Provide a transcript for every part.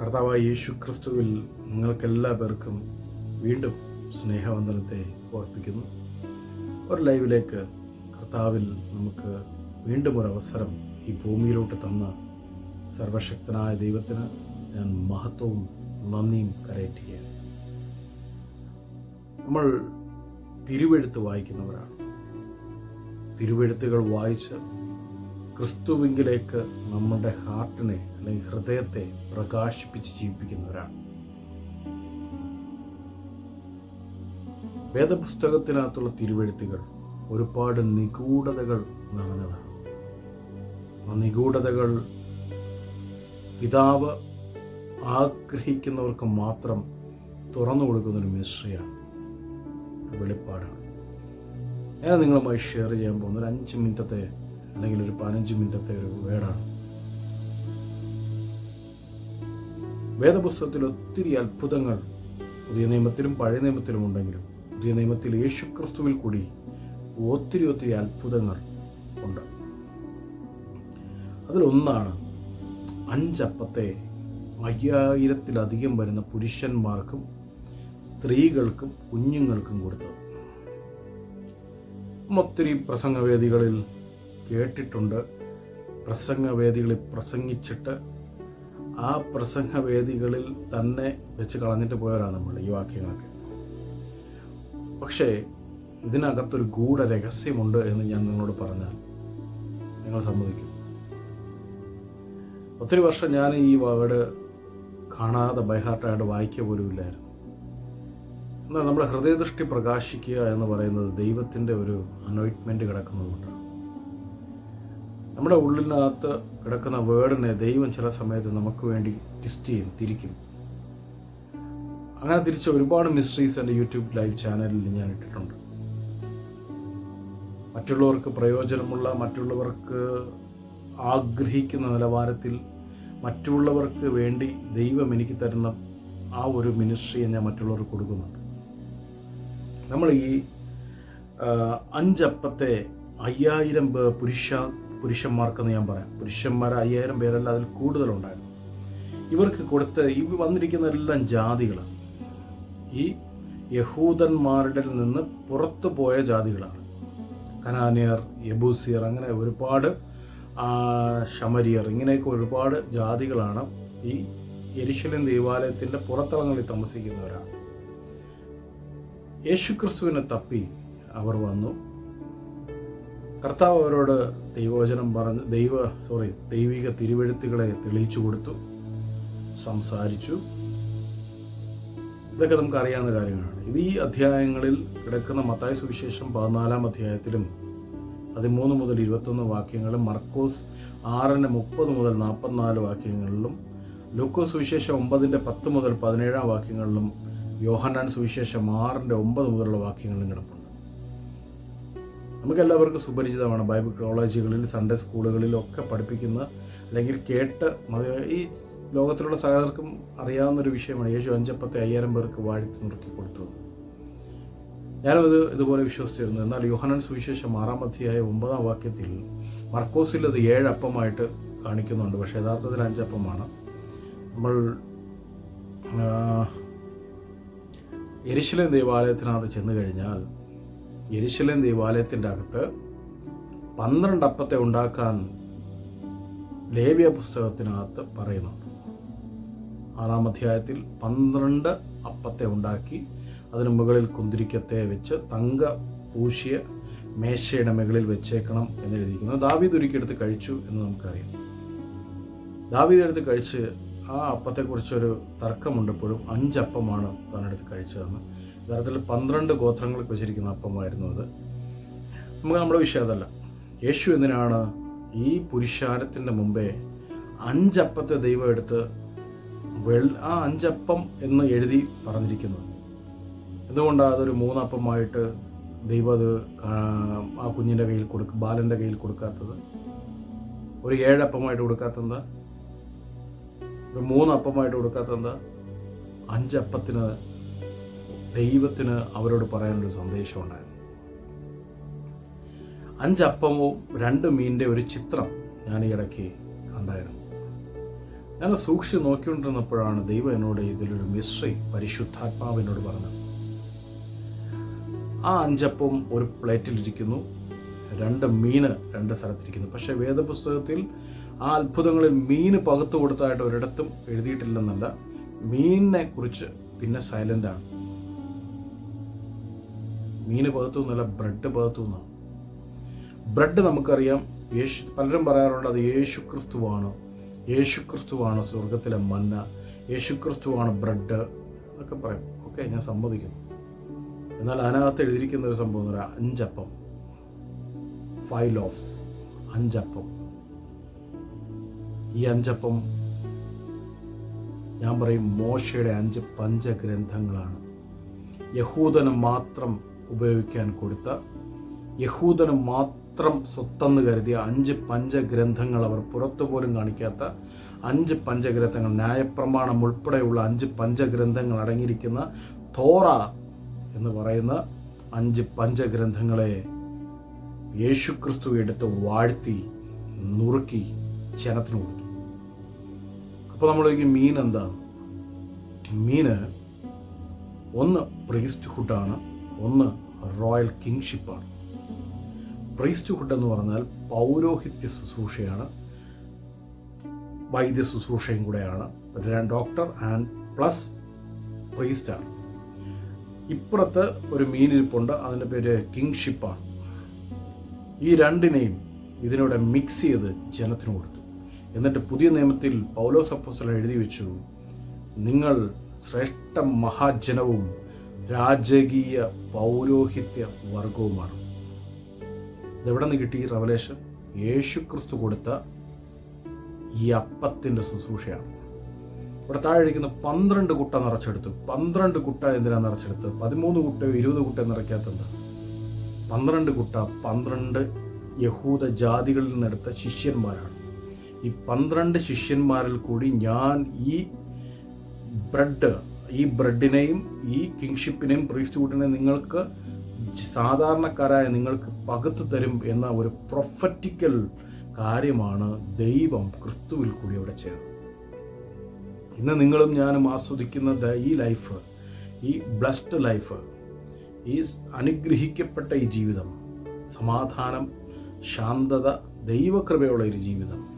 കർത്താവായ യേശു ക്രിസ്തുവിൽ നിങ്ങൾക്കെല്ലാ പേർക്കും വീണ്ടും സ്നേഹവന്ദനത്തെ ഓർപ്പിക്കുന്നു. ഒരു ലൈവിലേക്ക് കർത്താവിൽ നമുക്ക് വീണ്ടും ഒരു അവസരം ഈ ഭൂമിയിലോട്ട് തന്ന സർവശക്തനായ ദൈവത്തിന് ഞാൻ മഹത്വവും നന്ദിയും കരയറ്റുകയാണ് നമ്മൾ തിരുവെഴുത്ത് വായിക്കുന്നവരാണ്. തിരുവെഴുത്തുകൾ വായിച്ച് ക്രിസ്തുവിങ്കിലേക്ക് നമ്മുടെ ഹാർട്ടിനെ അല്ലെങ്കിൽ ഹൃദയത്തെ പ്രകാശിപ്പിച്ച് ജീവിപ്പിക്കുന്നവരാണ്. വേദപുസ്തകത്തിനകത്തുള്ള തിരുവെഴുത്തുകൾ ഒരുപാട് നിഗൂഢതകൾ നിറഞ്ഞതാണ്. ആ നിഗൂഢതകൾ പിതാവ് ആഗ്രഹിക്കുന്നവർക്ക് മാത്രം തുറന്നു കൊടുക്കുന്നൊരു മിശ്രിയാണ് വെളിപ്പാടാണ്. ഞാൻ നിങ്ങളുമായി ഷെയർ ചെയ്യാൻ പോകുന്ന ഒരു അഞ്ച് മിനിറ്റത്തെ അല്ലെങ്കിൽ ഒരു പതിനഞ്ച് മിനിറ്റത്തെ ഒരു വേടാണ്. വേദപുസ്തകത്തിൽ ഒത്തിരി അത്ഭുതങ്ങൾ പുതിയ നിയമത്തിലും പഴയ നിയമത്തിലും ഉണ്ടെങ്കിലും പുതിയ നിയമത്തിൽ യേശു ക്രിസ്തുവിൽ കൂടി ഒത്തിരി ഒത്തിരി അത്ഭുതങ്ങൾ ഉണ്ട്. അതിലൊന്നാണ് അഞ്ചപ്പത്തെ അയ്യായിരത്തിലധികം വരുന്ന പുരുഷന്മാർക്കും സ്ത്രീകൾക്കും കുഞ്ഞുങ്ങൾക്കും കൊടുത്തത്. ഒത്തിരി പ്രസംഗവേദികളിൽ കേട്ടിട്ടുണ്ട്. പ്രസംഗവേദികളിൽ പ്രസംഗിച്ചിട്ട് ആ പ്രസംഗവേദികളിൽ തന്നെ വെച്ച് കളഞ്ഞിട്ട് പോയവരാണ് നമ്മൾ ഈ വാക്യങ്ങളൊക്കെ. പക്ഷേ ഇതിനകത്തൊരു ഗൂഢ രഹസ്യമുണ്ട് എന്ന് ഞാൻ നിങ്ങളോട് പറഞ്ഞാൽ നിങ്ങൾ സമ്മതിക്കും. ഒത്തിരി വർഷം ഞാൻ ഈ വേർഡ് കാണാതെ ബൈഹാർട്ടായിട്ട് വായിക്കുക പോലും ഇല്ലായിരുന്നു. എന്നാൽ നമ്മുടെ ഹൃദയദൃഷ്ടി പ്രകാശിക്കുക എന്ന് പറയുന്നത് ദൈവത്തിന്റെ ഒരു അനോയിൻമെന്റ് കിടക്കുന്നതുകൊണ്ടാണ് നമ്മുടെ ഉള്ളിനകത്ത് കിടക്കുന്ന വേർഡിനെ ദൈവം ചില സമയത്ത് നമുക്ക് വേണ്ടി ട്വിസ്റ്റ് ചെയ്യും തിരിക്കും. അങ്ങനെ തിരിച്ച ഒരുപാട് മിസ്റ്ററീസ് എന്റെ യൂട്യൂബ് ലൈവ് ചാനലിൽ ഞാൻ ഇട്ടിട്ടുണ്ട്. മറ്റുള്ളവർക്ക് പ്രയോജനമുള്ള മറ്റുള്ളവർക്ക് ആഗ്രഹിക്കുന്ന നിലവാരത്തിൽ മറ്റുള്ളവർക്ക് വേണ്ടി ദൈവം എനിക്ക് തരുന്ന ആ ഒരു മിനിസ്ട്രിയെ ഞാൻ മറ്റുള്ളവർക്ക് കൊടുക്കുന്നുണ്ട്. നമ്മൾ ഈ അഞ്ചപ്പത്തെ അയ്യായിരം പുരുഷ പുരുഷന്മാർക്കെന്ന് ഞാൻ പറയാം. പുരുഷന്മാർ അയ്യായിരം പേരല്ല അതിൽ കൂടുതലുണ്ടായിരുന്നു. ഇവർക്ക് കൊടുത്ത ഈ വന്നിരിക്കുന്നവരെല്ലാം ജാതികളാണ്. ഈ യഹൂദന്മാരുടെ നിന്ന് പുറത്തു പോയ ജാതികളാണ്. കനാനിയർ യബൂസിയർ അങ്ങനെ ഒരുപാട് ഷമരിയർ ഇങ്ങനെയൊക്കെ ഒരുപാട് ജാതികളാണ് ഈ യെരുശലേം ദേവാലയത്തിന്റെ പുറത്തളങ്ങളിൽ താമസിക്കുന്നവരാണ്. യേശുക്രിസ്തുവിനെ തപ്പി അവർ വന്നു. കർത്താവ് അവരോട് ദൈവവചനം പറഞ്ഞ് ദൈവ സോറി ദൈവിക തിരുവെഴുത്തുകളെ തെളിയിച്ചു കൊടുത്തു സംസാരിച്ചു. ഇതൊക്കെ നമുക്ക് അറിയാവുന്ന കാര്യങ്ങളാണ്. ഇത് ഈ അധ്യായങ്ങളിൽ കിടക്കുന്ന മത്തായ സുവിശേഷം പതിനാലാം അധ്യായത്തിലും പതിമൂന്ന് മുതൽ ഇരുപത്തൊന്ന് വാക്യങ്ങളും മർക്കോസ് ആറിന് മുപ്പത് മുതൽ നാൽപ്പത്തിനാല് വാക്യങ്ങളിലും ലൂക്കോസ് സുവിശേഷം ഒമ്പതിന്റെ പത്ത് മുതൽ പതിനേഴാം വാക്യങ്ങളിലും യോഹനാൻ സുവിശേഷം ആറിന്റെ ഒമ്പത് മുതലുള്ള വാക്യങ്ങളിലും കിടപ്പുണ്ട്. നമുക്കെല്ലാവർക്കും സുപരിചിതമാണ് ബൈബിൾ കോളേജുകളിൽ സൺഡേ സ്കൂളുകളിലൊക്കെ പഠിപ്പിക്കുന്ന അല്ലെങ്കിൽ കേട്ട് ഈ ലോകത്തിലുള്ള സകലർക്കും അറിയാവുന്ന ഒരു വിഷയമാണ് യേശു അഞ്ചപ്പത്തെ അയ്യായിരം പേർക്ക് വാഴ്ത്തി നുറുക്കി കൊടുത്തു ഞാനും ഇത് ഇതുപോലെ വിശ്വസിച്ചിരുന്നു. എന്നാൽ യോഹനൻ സുവിശേഷം ആറാം അധ്യായ ഒമ്പതാം വാക്യത്തിൽ മർക്കോസിൽ അത് ഏഴപ്പമായിട്ട് കാണിക്കുന്നുണ്ട്. പക്ഷേ യഥാർത്ഥത്തിൽ അഞ്ചപ്പമാണ് നമ്മൾ എരിശിലെ ദേവാലയത്തിനകത്ത് ചെന്ന് കഴിഞ്ഞാൽ യെരുശലേം ദേവാലയത്തിന്റെ അകത്ത് പന്ത്രണ്ട് അപ്പത്തെ ഉണ്ടാക്കാൻ ലേവ്യ പുസ്തകത്തിനകത്ത് പറയുന്നുണ്ട് ആറാം അധ്യായത്തിൽ പന്ത്രണ്ട് അപ്പത്തെ ഉണ്ടാക്കി അതിന് മുകളിൽ കുന്തിരിക്കത്തെ വെച്ച് തങ്ക പൂശിയ മേശയുടെ മുകളിൽ വെച്ചേക്കണം എന്ന് എഴുതിയിരിക്കുന്നു. ദാവീദ് ഒരുക്കിയെടുത്ത് കഴിച്ചു എന്ന് നമുക്കറിയാം. ദാവീദ് എടുത്ത് കഴിച്ച് ആ അപ്പത്തെക്കുറിച്ചൊരു തർക്കമുണ്ട് ഇപ്പോഴും. അഞ്ചപ്പമാണ് താനെടുത്ത് കഴിച്ചതെന്ന്. യഥാർത്ഥത്തിൽ പന്ത്രണ്ട് ഗോത്രങ്ങൾക്ക് വെച്ചിരിക്കുന്ന അപ്പമായിരുന്നു അത്. നമുക്ക് നമ്മുടെ വിഷയം അതല്ല. യേശു എന്തിനാണ് ഈ പുരുഷാരത്തിന്റെ മുമ്പേ അഞ്ചപ്പത്തെ ദൈവം എടുത്ത് വെൾ ആ അഞ്ചപ്പം എന്ന് എഴുതി പറഞ്ഞിരിക്കുന്നത്? എന്തുകൊണ്ടാണ് അതൊരു മൂന്നപ്പമായിട്ട് ദൈവം അത് ആ കുഞ്ഞിന്റെ കയ്യിൽ കൊടുക്കുക ബാലന്റെ കയ്യിൽ കൊടുക്കാത്തത്? ഒരു ഏഴപ്പമായിട്ട് കൊടുക്കാത്തത് ഒരു മൂന്ന് അപ്പമായിട്ട് കൊടുക്കാത്ത എന്താ? അഞ്ചപ്പത്തിന് ദൈവത്തിന് അവരോട് പറയാനൊരു സന്ദേശം ഉണ്ടായിരുന്നു. അഞ്ചപ്പവും രണ്ട് മീനിന്റെ ഒരു ചിത്രം ഞാൻ ഈ ഇടയ്ക്ക് കണ്ടായിരുന്നു. ഞാൻ സൂക്ഷിച്ച് നോക്കിക്കൊണ്ടിരുന്നപ്പോഴാണ് ദൈവം എന്നോട് ഇതിലൊരു മിശ്രി പരിശുദ്ധാത്മാവിനോട് പറഞ്ഞത്. ആ അഞ്ചപ്പം ഒരു പ്ലേറ്റിലിരിക്കുന്നു രണ്ട് മീന് രണ്ട് സ്ഥലത്തിരിക്കുന്നു. പക്ഷേ വേദപുസ്തകത്തിൽ ആ അത്ഭുതങ്ങളിൽ മീന് പകുത്തു കൊടുത്തതായിട്ട് ഒരിടത്തും എഴുതിയിട്ടില്ലെന്നല്ല. മീനിനെ കുറിച്ച് പിന്നെ സൈലന്റ് ആണ്. മീന് പകുത്തു എന്നല്ല ബ്രെഡ് പകുത്തു എന്നാണ്. ബ്രെഡ് നമുക്കറിയാം യേശു പലരും പറയാറുണ്ട് അത് യേശു ക്രിസ്തുവാണ്. യേശു ക്രിസ്തുവാണ് സ്വർഗത്തിലെ മന്ന. യേശു ക്രിസ്തുവാണ് ബ്രെഡ് എന്നൊക്കെ പറയും. ഓക്കെ ഞാൻ സമ്മതിക്കുന്നു. എന്നാൽ അതിനകത്ത് എഴുതിയിരിക്കുന്ന ഒരു സംഭവം എന്ന് പറയാം അഞ്ചപ്പം. ഫൈവ് ലോഫ്സ് അഞ്ചപ്പം. ഈ അഞ്ചപ്പം ഞാൻ പറയും മോശയുടെ അഞ്ച് പഞ്ചഗ്രന്ഥങ്ങളാണ്. യഹൂദന് മാത്രം ഉപയോഗിക്കാൻ കൊടുത്ത യഹൂദന് മാത്രം സ്വത്തെന്ന് കരുതിയ അഞ്ച് പഞ്ചഗ്രന്ഥങ്ങൾ അവർ പുറത്തു പോലും കാണിക്കാത്ത അഞ്ച് പഞ്ചഗ്രന്ഥങ്ങൾ ന്യായപ്രമാണം ഉൾപ്പെടെയുള്ള അഞ്ച് പഞ്ചഗ്രന്ഥങ്ങൾ അടങ്ങിയിരിക്കുന്ന തോറ എന്ന് പറയുന്ന അഞ്ച് പഞ്ചഗ്രന്ഥങ്ങളെ യേശുക്രിസ്തു എടുത്ത് വാഴ്ത്തി നുറുക്കി ജനത്തിന് അപ്പോൾ നമ്മൾ മീൻ എന്താണ്? മീന് ഒന്ന് പ്രീസ്റ്റ്ഹുഡാണ് ഒന്ന് റോയൽ കിങ്ഷിപ്പാണ് പ്രീസ്റ്റ്ഹുഡ് എന്ന് പറഞ്ഞാൽ പൗരോഹിത്യ ശുശ്രൂഷയാണ് വൈദ്യ ശുശ്രൂഷയും കൂടെയാണ്. ഡോക്ടർ ആൻഡ് പ്ലസ് പ്രീസ്റ്റാണ് ഇപ്പുറത്ത് ഒരു മീനിരിപ്പുണ്ട് അതിന്റെ പേര് കിങ്ഷിപ്പാണ് ഈ രണ്ടിനെയും ഇതിനോട് മിക്സ് ചെയ്ത് ജനത്തിന് കൊടുത്തു. എന്നിട്ട് പുതിയ നിയമത്തിൽ പൗലോസ് എഴുതി വെച്ചു നിങ്ങൾ ശ്രേഷ്ഠ മഹാജനവും രാജകീയ പൗരോഹിത്യ വർഗവുമാണ്. ഇതെവിടെ നിന്ന് കിട്ടി റവലേഷൻ? യേശു ക്രിസ്തു കൊടുത്ത ഈ അപ്പത്തിന്റെ ശുശ്രൂഷയാണ്. ഇവിടെ താഴെ ഇരിക്കുന്ന പന്ത്രണ്ട് കുട്ട നിറച്ചെടുത്തു. പന്ത്രണ്ട് കുട്ട എന്തിനാണ് നിറച്ചെടുത്ത് പതിമൂന്ന് കുട്ടയോ ഇരുപത് കുട്ടയോ നിറയ്ക്കാത്തത് പന്ത്രണ്ട് കുട്ട പന്ത്രണ്ട് യഹൂദ ജാതികളിൽ നിന്നെടുത്ത ശിഷ്യന്മാരാണ്. ഈ പന്ത്രണ്ട് ശിഷ്യന്മാരിൽ കൂടി ഞാൻ ഈ ബ്രെഡ് ഈ ബ്രെഡിനെയും ഈ കിങ്ഷിപ്പിനെയും പ്രീസ്റ്റ്ഹുഡിനെയും നിങ്ങൾക്ക് സാധാരണക്കാരായ നിങ്ങൾക്ക് പകുത്തു തരും എന്ന ഒരു പ്രൊഫറ്റിക്കൽ കാര്യമാണ് ദൈവം ക്രിസ്തുവിൽ കൂടി അവിടെ ചെയ്തത്. ഇന്ന് നിങ്ങളും ഞാനും ആസ്വദിക്കുന്ന ഈ ലൈഫ് ഈ ബ്ലസ്ഡ് ലൈഫ് ഈ അനുഗ്രഹിക്കപ്പെട്ട ഈ ജീവിതം സമാധാനം ശാന്തത ദൈവകൃപയുള്ള ഒരു ജീവിതം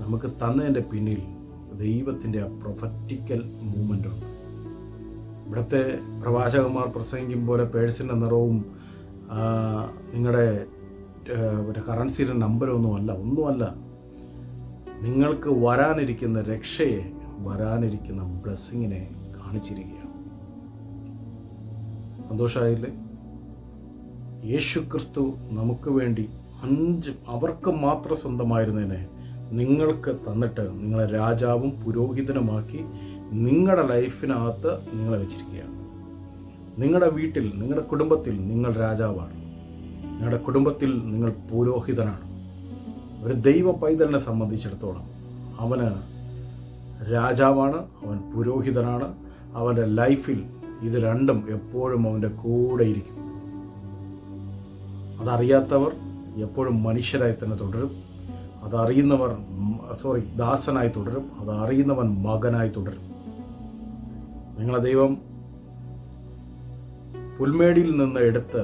നമുക്ക് തന്നതിന്റെ പിന്നിൽ ദൈവത്തിന്റെ ആ പ്രൊഫറ്റിക്കൽ മൂവ്മെന്റ് ഉണ്ട്. ഇവിടുത്തെ പ്രവാചകന്മാർ പ്രസംഗിക്കും പോലെ പേഴ്സിന്റെ നിറവും നിങ്ങളുടെ മറ്റേ കറൻസിയുടെ നമ്പരൊന്നുമല്ല ഒന്നുമല്ല. നിങ്ങൾക്ക് വരാനിരിക്കുന്ന രക്ഷയെ വരാനിരിക്കുന്ന ബ്ലെസ്സിങ്ങിനെ കാണിച്ചിരിക്കുകയാണ്. സന്തോഷമായില്ലേ? യേശു ക്രിസ്തു നമുക്ക് വേണ്ടി അഞ്ച് അവർക്ക് മാത്രം സ്വന്തമായിരുന്നതിനെ നിങ്ങൾക്ക് തന്നിട്ട് നിങ്ങളെ രാജാവും പുരോഹിതനുമാക്കി നിങ്ങളുടെ ലൈഫിനകത്ത് നിങ്ങളെ വെച്ചിരിക്കുകയാണ്. നിങ്ങളുടെ വീട്ടിൽ നിങ്ങളുടെ കുടുംബത്തിൽ നിങ്ങൾ രാജാവാണ്. നിങ്ങളുടെ കുടുംബത്തിൽ നിങ്ങൾ പുരോഹിതനാണ്. ഒരു ദൈവ പൈതലിനെ സംബന്ധിച്ചിടത്തോളം അവന് രാജാവാണ് അവൻ പുരോഹിതനാണ് അവന്റെ ലൈഫിൽ ഇത് രണ്ടും എപ്പോഴും അവന്റെ കൂടെ ഇരിക്കും. അതറിയാത്തവർ എപ്പോഴും മനുഷ്യരായി തന്നെ തുടരും. അതറിയുന്നവർ സോറി ദാസനായി തുടരും. അതറിയുന്നവൻ മകനായി തുടരും. നിങ്ങളെ ദൈവം പുൽമേടിയിൽ നിന്ന് എടുത്ത്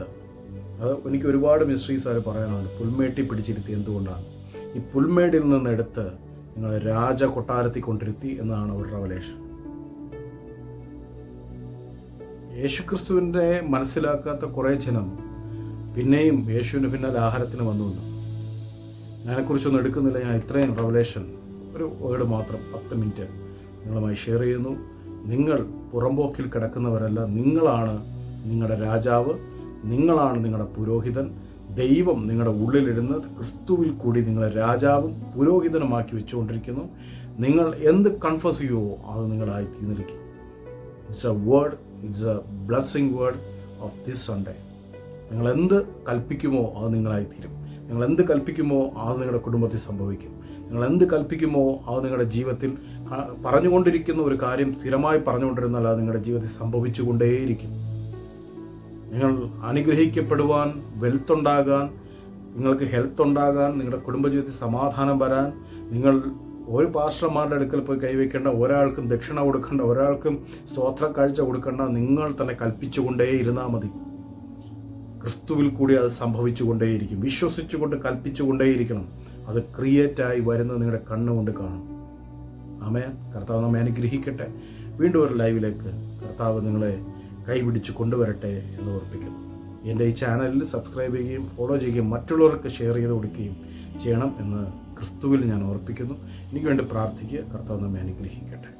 അത് എനിക്ക് ഒരുപാട് മിസ്റ്ററീസ് അവർ പറയാനുണ്ട്. പുൽമേട്ടി പിടിച്ചിരുത്തി എന്തുകൊണ്ടാണ്? ഈ പുൽമേടിൽ നിന്ന് എടുത്ത് നിങ്ങൾ രാജ കൊട്ടാരത്തിൽ കൊണ്ടിരുത്തി എന്നാണ് ഒരു റവലേഷൻ യേശുക്രിസ്തുവിന്റെ മനസ്സിലാക്കാത്ത കുറേ ജനം പിന്നെയും യേശുവിന് പിന്നാലെ ആഹാരത്തിന് വന്നു അതിനെക്കുറിച്ചൊന്നും എടുക്കുന്നില്ല. ഞാൻ ഇത്രയും റവലേഷൻ ഒരു വേർഡ് മാത്രം പത്ത് മിനിറ്റ് നിങ്ങളുമായി ഷെയർ ചെയ്യുന്നു. നിങ്ങൾ പുറമ്പോക്കിൽ കിടക്കുന്നവരല്ല നിങ്ങളാണ് നിങ്ങളുടെ രാജാവ് നിങ്ങളാണ് നിങ്ങളുടെ പുരോഹിതൻ. ദൈവം നിങ്ങളുടെ ഉള്ളിലിരുന്ന് ക്രിസ്തുവിൽ കൂടി നിങ്ങളെ രാജാവും പുരോഹിതനുമാക്കി വെച്ചുകൊണ്ടിരിക്കുന്നു. നിങ്ങൾ എന്ത് കൺഫസ് ചെയ്യുവോ അത് നിങ്ങളായി തീർന്നിരിക്കും. It's a word it's a blessing word of this Sunday നിങ്ങൾ എന്ത് കൽപ്പിക്കുമോ അത് നിങ്ങളായി തീരും. നിങ്ങൾ എന്ത് കൽപ്പിക്കുമോ അത് നിങ്ങളുടെ കുടുംബത്തിൽ സംഭവിക്കും. നിങ്ങൾ എന്ത് കൽപ്പിക്കുമോ അത് നിങ്ങളുടെ ജീവിതത്തിൽ പറഞ്ഞുകൊണ്ടിരിക്കുന്ന ഒരു കാര്യം സ്ഥിരമായി പറഞ്ഞുകൊണ്ടിരുന്നാൽ അത് നിങ്ങളുടെ ജീവിതത്തിൽ സംഭവിച്ചുകൊണ്ടേയിരിക്കും. നിങ്ങൾ അനുഗ്രഹിക്കപ്പെടുവാൻ വെൽത്ത് ഉണ്ടാകാൻ നിങ്ങൾക്ക് ഹെൽത്ത് ഉണ്ടാകാൻ നിങ്ങളുടെ കുടുംബജീവിതത്തിൽ സമാധാനം വരാൻ നിങ്ങൾ ഒരു പാസ്റ്റർമാരുടെ അടുക്കൽ പോയി കൈവയ്ക്കേണ്ട ഒരാൾക്കും ദക്ഷിണ കൊടുക്കേണ്ട ഒരാൾക്കും സ്തോത്ര കാഴ്ച കൊടുക്കേണ്ട നിങ്ങൾ തന്നെ കൽപ്പിച്ചുകൊണ്ടേ ഇരുന്നാൽ മതി. ക്രിസ്തുവിൽ കൂടി അത് സംഭവിച്ചുകൊണ്ടേയിരിക്കും. വിശ്വസിച്ചുകൊണ്ട് കൽപ്പിച്ചുകൊണ്ടേയിരിക്കണം. അത് ക്രിയേറ്റായി വരുന്നത് നിങ്ങളുടെ കണ്ണുകൊണ്ട് കാണും. ആമേൻ. കർത്താവ് നമ്മെ അനുഗ്രഹിക്കട്ടെ. വീണ്ടും ഒരു ലൈവിലേക്ക് കർത്താവ് നിങ്ങളെ കൈപിടിച്ച് കൊണ്ടുവരട്ടെ എന്ന് ഓർപ്പിക്കുന്നു. എന്റെ ഈ ചാനലിൽ സബ്സ്ക്രൈബ് ചെയ്യുകയും ഫോളോ ചെയ്യുകയും മറ്റുള്ളവർക്ക് ഷെയർ ചെയ്ത് കൊടുക്കുകയും ചെയ്യണം എന്ന് ക്രിസ്തുവിൽ ഞാൻ ഓർപ്പിക്കുന്നു. എനിക്ക് വേണ്ടി പ്രാർത്ഥിക്കുക. കർത്താവ് നമ്മെ അനുഗ്രഹിക്കട്ടെ.